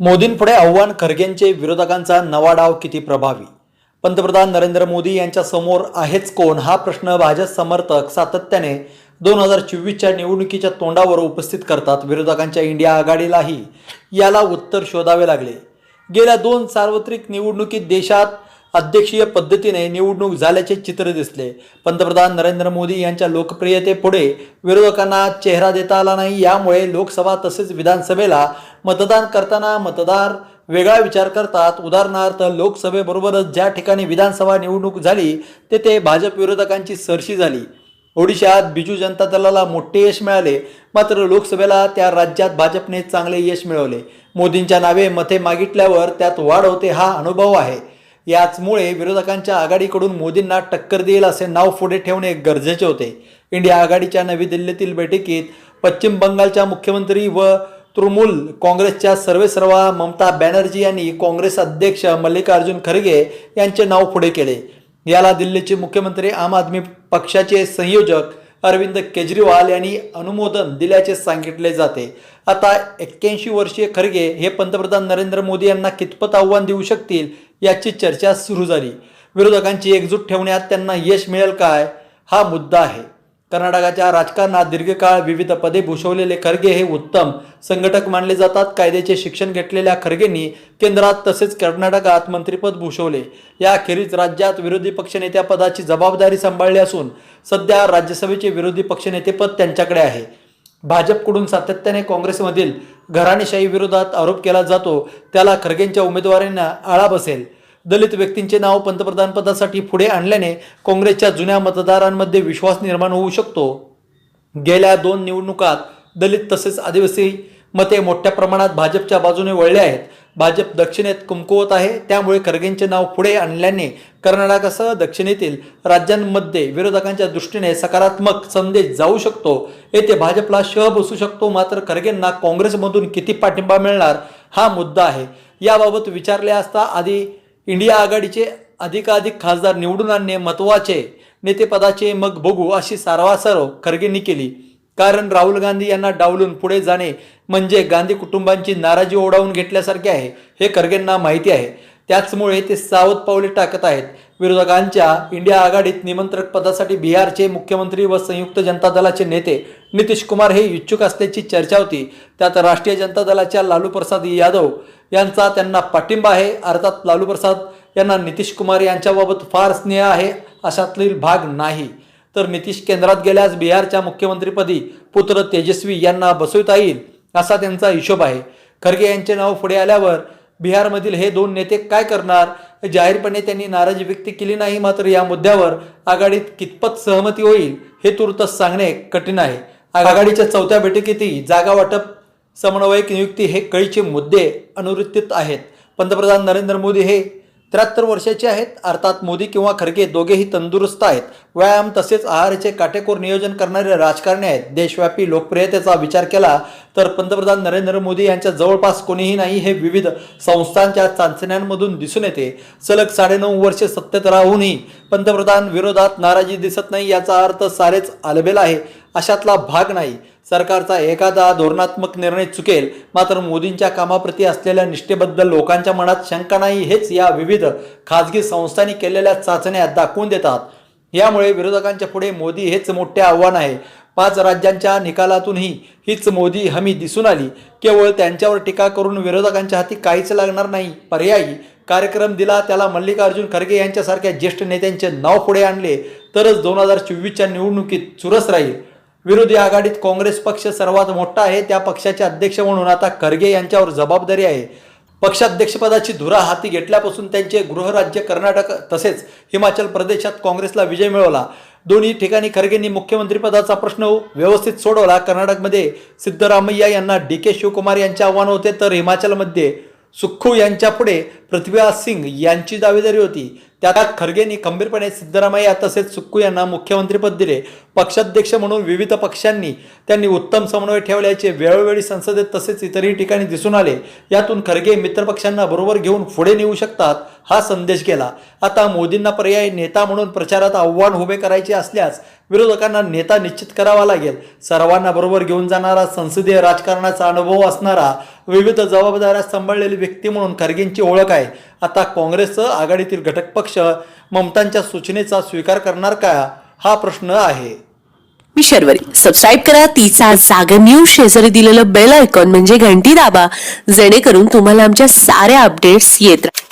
मोदींपुढे आव्हान खरगेंचे विरोधकांचा नवा डाव किती प्रभावी? पंतप्रधान नरेंद्र मोदी यांच्या समोर आहेच कोण? हा प्रश्न भाजप समर्थक सातत्याने दोन हजार चोवीसच्या निवडणुकीच्या तोंडावर उपस्थित करतात विरोधकांच्या इंडिया आघाडीलाही. याला उत्तर शोधावे लागले. गेल्या दोन सार्वत्रिक निवडणुकीत देशात अध्यक्षीय पद्धतीने निवडणूक झाल्याचे चित्र दिसले. पंतप्रधान नरेंद्र मोदी यांच्या लोकप्रियतेपुढे विरोधकांना चेहरा देता आला नाही. यामुळे लोकसभा तसेच विधानसभेला मतदान करताना मतदार वेगळा विचार करतात. उदाहरणार्थ लोकसभेबरोबरच ज्या ठिकाणी विधानसभा निवडणूक झाली तेथे भाजप विरोधकांची सरशी झाली. ओडिशात बिजू जनता दलाला मोठे यश मिळाले. मात्र लोकसभेला त्या राज्यात भाजपने चांगले यश मिळवले. मोदींच्या नावे मते मागितल्यावर त्यात वाढ होते हा अनुभव आहे. याचमुळे विरोधकांच्या आघाडीकडून मोदींना टक्कर देईल असे नाव पुढे ठेवणे गरजेचे होते. इंडिया आघाडीच्या नवी दिल्लीतील बैठकीत पश्चिम बंगालच्या मुख्यमंत्री व तृणमूल काँग्रेसच्या सर्वेसर्वा ममता बॅनर्जी यांनी काँग्रेस अध्यक्ष मल्लिकार्जुन खरगे यांचे नाव पुढे केले. याला दिल्लीचे मुख्यमंत्री आम आदमी पक्षाचे संयोजक अरविंद केजरीवाल यांनी अनुमोदन दिल्याचे सांगितले जाते. आता एक्क्याऐंशी वर्षीय खरगे हे पंतप्रधान नरेंद्र मोदी यांना कितपत आव्हान देऊ शकतील याची चर्चा सुरू झाली. विरोधकांची एकजूट ठेवण्यात त्यांना यश मिळेल काय? हा मुद्दा आहे. कर्नाटकाच्या राजकारणात दीर्घकाळ विविध पदे भूषवलेले खरगे हे उत्तम संघटक मानले जातात. कायद्याचे शिक्षण घेतलेल्या खरगेंनी केंद्रात तसेच कर्नाटकात मंत्रिपद भूषवले. याखेरीज राज्यात विरोधी पक्षनेत्या पदाची जबाबदारी सांभाळली असून सध्या राज्यसभेचे विरोधी पक्षनेतेपद त्यांच्याकडे आहे. भाजपकडून सातत्याने काँग्रेसमधील घराणेशाही विरोधात आरोप केला जातो त्याला खरगेंच्या उमेदवारांना आळा बसेल. दलित व्यक्तींचे नाव पंतप्रधानपदासाठी पुढे आणल्याने काँग्रेसच्या जुन्या मतदारांमध्ये विश्वास निर्माण होऊ शकतो. गेल्या दोन निवडणुकात दलित तसेच आदिवासी मते मोठ्या प्रमाणात भाजपच्या बाजूने वळले आहेत. भाजप दक्षिणेत कुमकुवत आहे. त्यामुळे खरगेंचे नाव पुढे आणल्याने कर्नाटकासह दक्षिणेतील राज्यांमध्ये विरोधकांच्या दृष्टीने सकारात्मक संदेश जाऊ शकतो. येथे भाजपला शह बसू शकतो. मात्र खरगेंना काँग्रेसमधून किती पाठिंबा मिळणार हा मुद्दा आहे. याबाबत विचारले असता आधी इंडिया आघाडीचे अधिकाधिक खासदार निवडून आणणे महत्त्वाचे. नेतेपदाचे मग बघू अशी सारवासारव खरगेंनी केली. कारण राहुल गांधी यांना डावलून पुढे जाणे म्हणजे गांधी कुटुंबांची नाराजी ओढावून घेतल्यासारखे आहे हे खरगेंना माहिती आहे. त्याचमुळे ते सावध पावले टाकत आहेत. विरोधकांच्या इंडिया आघाडीत निमंत्रक पदासाठी बिहारचे मुख्यमंत्री व संयुक्त जनता दलाचे नेते नितीश कुमार हे इच्छुक असल्याची चर्चा होती. त्यात राष्ट्रीय जनता दलाच्या लालू प्रसाद यादव यांचा त्यांना पाठिंबा आहे. अर्थात लालू प्रसाद यांना नितीश कुमार यांच्याबाबत फार स्नेह आहे अशातील भाग नाही. तर नितीश केंद्रात गेल्यास बिहारच्या मुख्यमंत्रीपदी पुत्र तेजस्वी यांना बसवता येईल असा त्यांचा हिशोब आहे. खरगे यांचे नाव पुढे आल्यावर बिहारमधील हे दोन नेते काय करणार? जाहीरपणे त्यांनी नाराजी व्यक्त केली नाही मात्र या मुद्द्यावर आघाडीत कितपत सहमती होईल हे तुर्तच सांगणे कठीण आहे. आघाडीच्या चौथ्या बैठकीतही जागा वाटप समन्वयक नियुक्ती हे कळीचे मुद्दे अनुवृत्तीत आहेत. पंतप्रधान नरेंद्र मोदी हे त्र्याहत्तर वर्षाचे आहेत. अर्थात मोदी किंवा खरगे दोघेही तंदुरुस्त आहेत. व्यायाम तसेच आहाराचे काटेकोर नियोजन करणारे राजकारणी आहेत. देशव्यापी लोकप्रियतेचा विचार केला तर पंतप्रधान नरेंद्र मोदी यांच्या जवळपास कोणीही नाही हे विविध संस्थांच्या चाचण्यांमधून दिसून येते. सलग साडेनऊ वर्षे सत्तेत राहूनही पंतप्रधान विरोधात नाराजी दिसत नाही याचा अर्थ सारेच आलबेल आहे. अशातला भाग नाही. सरकारचा एखादा धोरणात्मक निर्णय चुकेल मात्र मोदींच्या कामाप्रती असलेल्या निष्ठेबद्दल लोकांच्या मनात शंका नाही हेच या विविध खाजगी संस्थांनी केलेल्या चाचण्या दाखवून देतात. यामुळे विरोधकांच्या पुढे मोदी हेच मोठे आव्हान आहे. पाच राज्यांच्या निकालातूनही हीच मोदी हमी दिसून आली. केवळ त्यांच्यावर टीका करून विरोधकांच्या हाती काहीच लागणार नाही. पर्यायी कार्यक्रम दिला त्याला मल्लिकार्जुन खरगे यांच्यासारख्या ज्येष्ठ नेत्यांचे नाव पुढे आणले तरच दोन हजार चोवीसच्या निवडणुकीत चुरस राहील. विरोधी आघाडीत काँग्रेस पक्ष सर्वात मोठा आहे त्या पक्षाचे अध्यक्ष म्हणून आता खरगे यांच्यावर जबाबदारी आहे. पक्षाध्यक्षपदाची धुरा हाती घेतल्यापासून त्यांचे गृहराज्य कर्नाटक तसेच हिमाचल प्रदेशात काँग्रेसला विजय मिळवला. दोन्ही ठिकाणी खरगेंनी मुख्यमंत्रीपदाचा प्रश्न व्यवस्थित सोडवला. कर्नाटकमध्ये सिद्धरामय्या यांना डी के शिवकुमार यांचे आव्हान होते तर हिमाचलमध्ये सुख्खू यांच्यापुढे पृथ्वीराज सिंग यांची दावेदारी होती. त्यात खरगेंनी खंबीरपणे सिद्धरामय्या तसेच सुक्कू यांना मुख्यमंत्रीपद दिले. पक्षाध्यक्ष म्हणून विविध पक्षांनी त्यांनी उत्तम समन्वय ठेवल्याचे वेळोवेळी संसदेत तसेच इतरही ठिकाणी दिसून आले. यातून खरगे मित्रपक्षांना बरोबर घेऊन पुढे नेऊ शकतात हा संदेश गेला. आता मोदींना पर्याय नेता म्हणून प्रचारात आव्हान उभे करायचे असल्यास विरोधकांना नेता निश्चित करावा लागेल. सर्वांना बरोबर घेऊन जाणारा संसदीय राजकारणाचा अनुभव असणारा विविध जबाबदाऱ्या सांभाळलेली व्यक्ती म्हणून खरगेंची ओळख आहे. आता काँग्रेसचं आघाडीतील घटक पक्ष ममतांच्या सूचनेचा स्वीकार करणार का? हा प्रश्न आहे. मी शर्वरी. सबस्क्राईब करा. तिचा जागर न्यूज शेजारी दिलेलं बेल आयकॉन म्हणजे घंटी दाबा. जेणेकरून तुम्हाला आमच्या साऱ्या अपडेट्स येत राहतील.